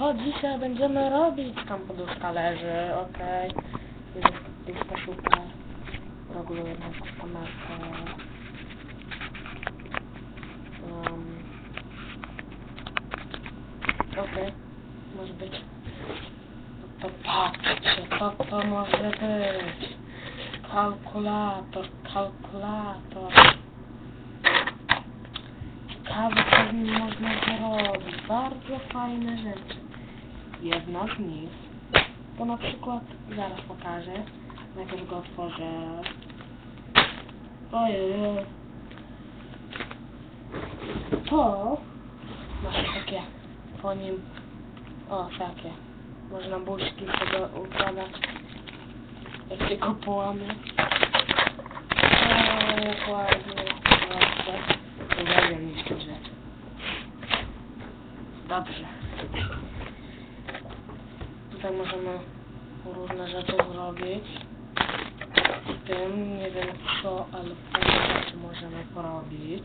co dzisiaj będziemy robić? Tam poduszka leży, okej. Okay. Jest to super. Reguluję naszą kamerkę. Um. Okej, może być. No to patrzcie, co to może być? Kalkulator, kalkulator. Ciekawe, z nim można zrobić. Bardzo fajne rzeczy. Jedna z nich, to na przykład, zaraz pokażę, najpierw go otworzę. Ojej. To masz takie po nim, o takie, można buźki sobie układać, jak się go połamie. O, jak ładnie, proszę. Dobrze. Tutaj możemy różne rzeczy zrobić. Z tym nie wiem co, ale fajne rzeczy możemy porobić.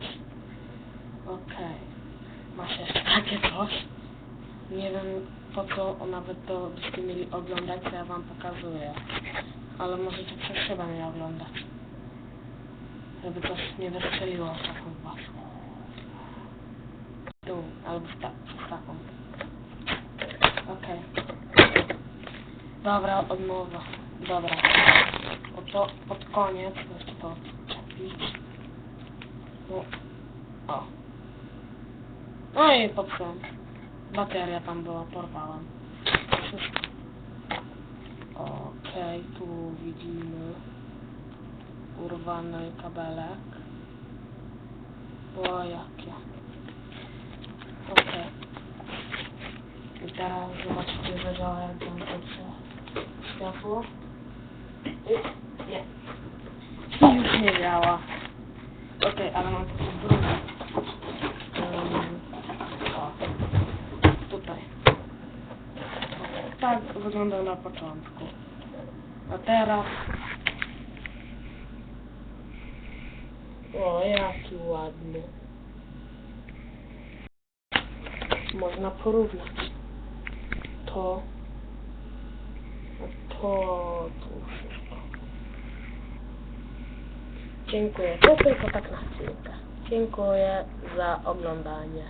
Okej. Masz jeszcze takie coś. Nie wiem po co nawet to byście mieli oglądać, co ja wam pokazuję. Ale możecie przez szybę mnie oglądać. Żeby coś nie wystrzeliło w taką was. Tu, albo w, ta, w taką. Okej. Dobra, od nowa. Dobra. Oto pod koniec, jeszcze to odczepić. No. O. No i popsułem. Bateria tam była, porwałem. Okej, tu widzimy urwany kabelek. O, jakie. Okej. I teraz zobaczcie, że działa jak włączycie światło. Nie. I już nie działa. Okej, ale mam tu drugi. Um. Tutaj. Tak wyglądał na początku. A teraz... O, jaki ładny. Można porównać to, a to, tu wszystko. Dziękuję. To tylko tak na chwilkę. Dziękuję za oglądanie.